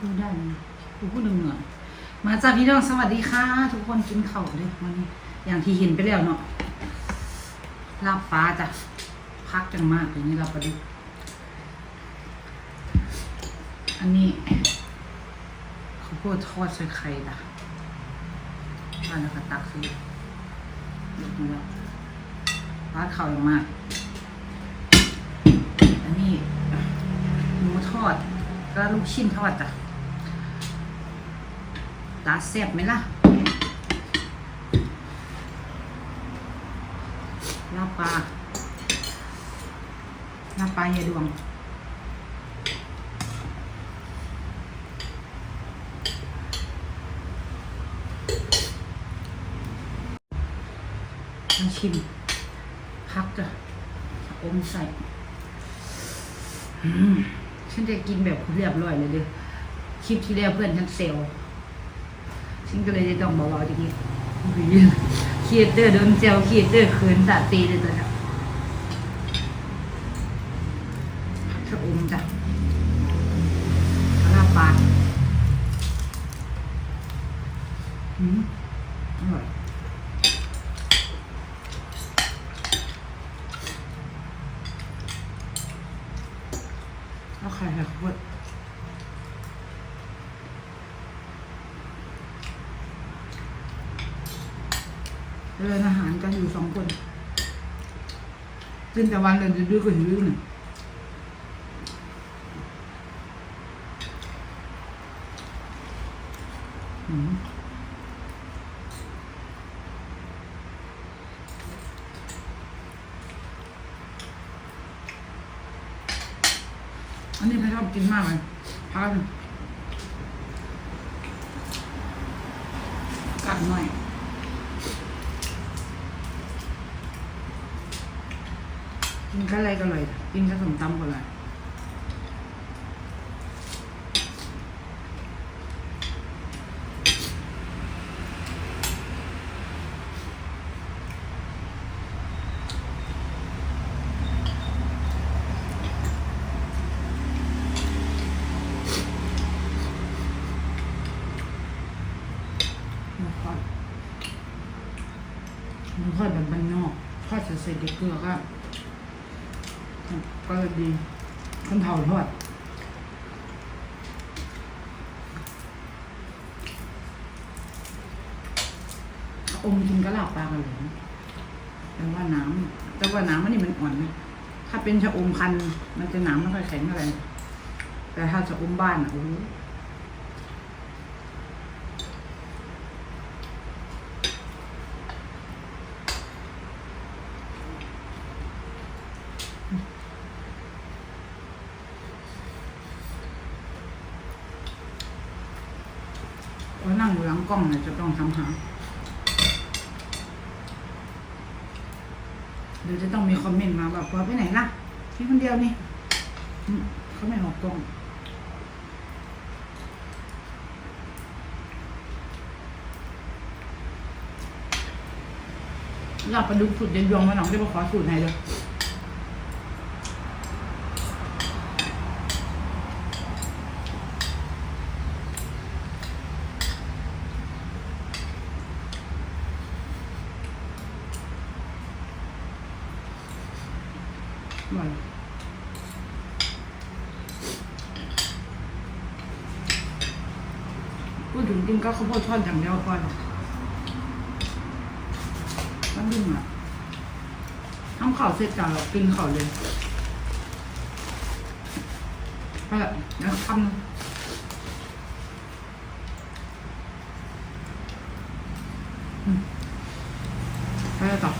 ดูได้ไหมดูผู้หนึ่งเหนือมาจากพี่น้องสวัสดีค่ะ ทุกคนกินข้าวเลยวันนี้อย่างที่เห็นไปแล้วเนาะลาบปลาจ้ะพักจังมากเลยนี่เราประดุกอันนี้ข้าวโพดทอดใส่ไข่จ้ะมาแล้วก็ตักซื้อลงมาแล้วปลาเข่าอย่างมากอันนี้หมูทอดก็ลูกชิ้นทอดจ้ะ ตาแซ่บไหมล่ะลาบปลาลาปลายายดวงมาชิม พักจ้ะอมใส่ฉันจะกินแบบเรียบร้อยเลยเด้อคลิปที่แล้วเพื่อนฉันเซล ฉันก็เลยต้องบอกว่าทีนี้เครียดเด้อโดนเซลเครียดเด้อคืนสาตีเลยตัวนี้ชะอมจ้ะลาบปลาอืมอร่อยเอาไข่ค่ะขว เดินอาหารกันอยู่สองคนกินแต่วันเลยดื้อก็ดื้อหนึ่งอืมอันนี้ใครชอบกินมากเลยพาหนึ่งกัดหน่อย กินกับอะไรก็อร่อยกินกับสมตำก็อร่อยมูทอดหมูทอดแบบบ้านนอกทอดใส่ๆเกลือก็ ก็ดีคนเผาทอดอมกินกระลาบปลากันเลยแต่ว่าน้ำแต่ว่าน้ำมันนี่มันอ่อนนะถ้าเป็นชะอมพัน มันจะน้ำไม่ค่อยแข็งอะไรแต่ถ้าชะอมบ้านอะโอ้ พอนั่งอยู่หลังกล้องเนี่ยจะต้องทำหาเดี๋ยวจะต้องมีคอมเมนต์มาแบบพอไปไหนล่ะพี่คนเดียวนี่เขาไม่ออกกล้องอยากไปดูสูตรเย็นยงมาหน่อยได้มาขอสูตรไหนเลย อร่อยพูดถึงกินก็ข้าวโพดทอดอย่างเดียวก่อนต้องดึงอะทำข่าวเสร็จจากเรากินข่าวเลยไปละเดี๋ยวคำไปละต่อ